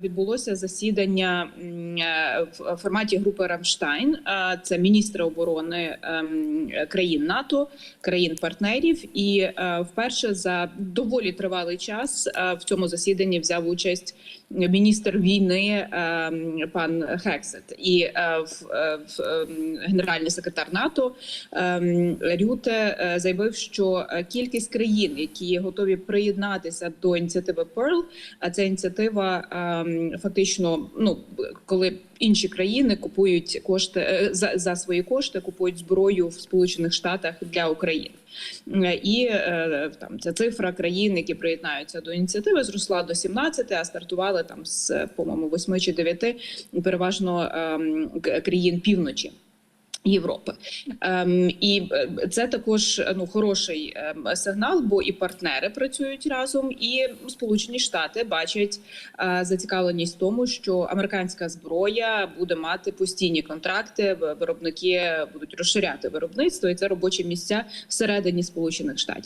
Відбулося засідання е, в форматі групи Рамштайн. Е, Це міністри оборони ем, країн НАТО, країн-партнерів. І е, вперше за доволі тривалий час е, в цьому засіданні взяв участь міністр війни ем, пан Хексет і е, е, ем, генеральний секретар НАТО ем, Рюте е, заявив, що кількість країн, які готові приєднатися до ініціативи Pearl, а це ініціатива фактично, ну коли інші країни купують кошти за, за свої кошти, купують зброю в Сполучених Штатах для України. І е, там ця цифра країн, які приєднаються до ініціативи, зросла до 17, а стартували там з по-моєму 8 чи 9, переважно ем, країн півночі. Європи ем, і е, це також ну хороший ем, сигнал, бо і партнери працюють разом, і Сполучені Штати бачать е, зацікавленість в тому, що американська зброя буде мати постійні контракти. Виробники будуть розширяти виробництво, і це робочі місця всередині Сполучених Штатів.